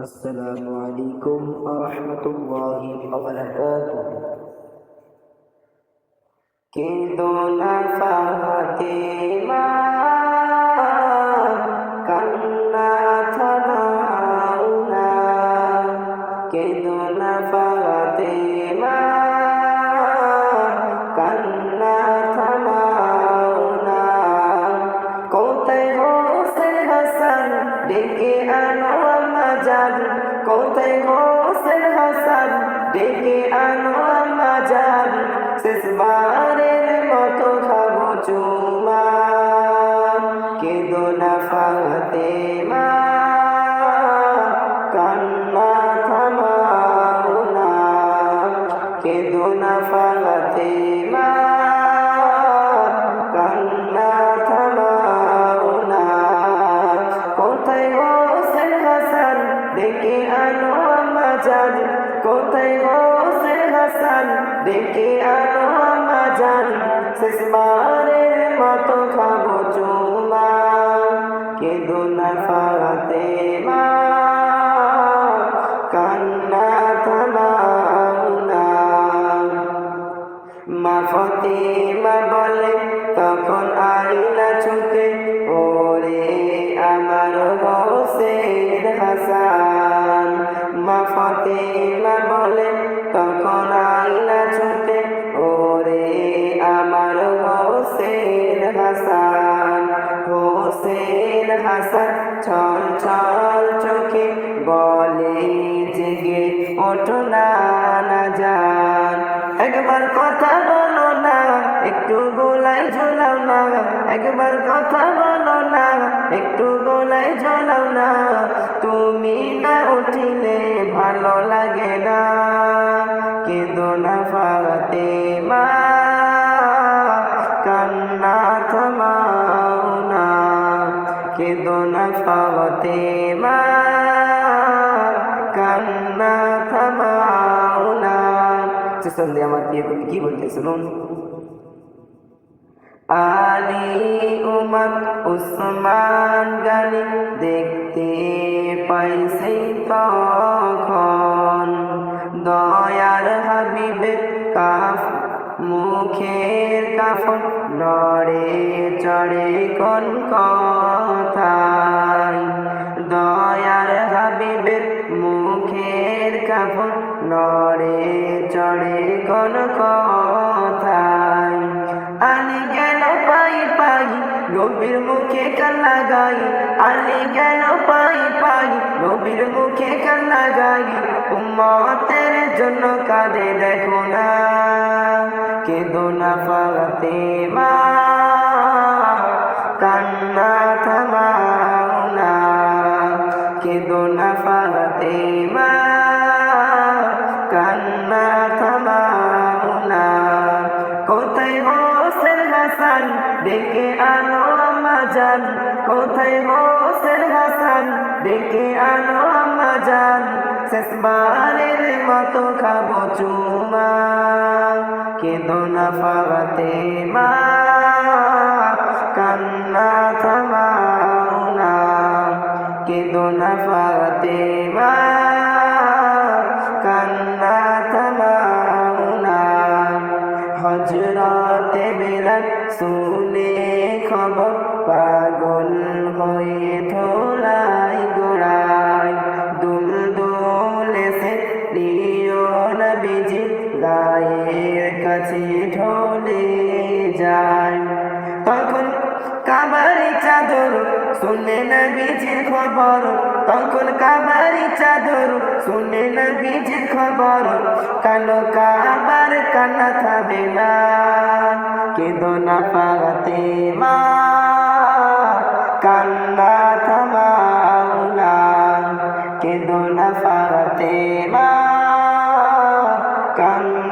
السلام عليكم ورحمة الله وبركاته كيدونا فاتما كنا تباؤنا كيدونا فاتما كنا تباؤنا كنت غوث الحسن بك أنوار Amazon কোথায় হোসেন হাসান? ডেকে আনো আমাজান শেষবারের মতো খাব চুমা। কেদো না ফাতেমা, কান্না থামাও না। কেদো না ফাতেমা। ডেকে আনো আমাজান কোথায় হোসেন হাসান? ডেকে আনো আমাজান শেষবারের মতো খাব চুমা। কেদো না ফাতেমা। কান্না থামাও না। মা ফতেমা হোসেন হাসান ছল ছল চোখে বলে জেগে ওঠো না না যান। একবার কথা বলো না, একটু গোলায় ঝোলাও না। একবার কথা বলো না, একটু গোলায় ঝোলাও না। তুমি না উঠিলে ভালো লাগে না। কেঁদো না ফাতে মা সন্ধে আমার প্রিয় কবি কি বলতে শুনুন আলী উমর উসমান গানি দেখতে পাইছে তখন। দয়ার হাবিবে কাফ, মুখের কাফন, নড়ে চড়ে কোন কথায় দয়ার হাবিবের মুখের কাফন চড়ে কোন কথায় আলি গেল পাই পাই, নবীর মুখে কান্না গাই। আলি গেল পাই পাই, নবীর মুখে কান্না গাই। উম্মতের জন্য কাঁদে দেখো না, কেঁদো না ফাতে মা কান্না থামাও না, কেঁদো না ফাতে মা হোসেন, ডেকে আনো আমাজান কোথায় হোসেন হাসান? ডেকে আনো আমাজান শেষবারের মতো খাব চুমা। কেঁদো না ফাতে মা। কান্না থামাও না। কেঁদো না ফাতে হজরতে বেলাল শুনে খবর, পাগল হয়ে থোলাই গোড়ায়। দুল দোলে সে প্রিয় নবীজি গায়ের কাছে ঢলে যায়। শুনে নবীজির খবর, তখন কাবারি চাদর। শুনে না নবীজির খবর, কালো কাবার কান্না থামে না। কেঁদো না পাতে মা কান্না থামাও না। কেঁদো না পাতে মা কান্না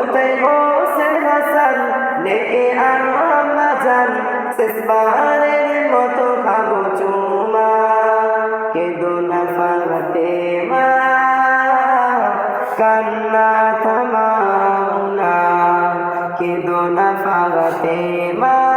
কোথায় হোসেন হাসান দেখে আনো যান শেষবারের মতো খাব চুমা। কেঁদো না ফালাতে মা, কান্না থামাও না। কেঁদো না ফালাতে কান্না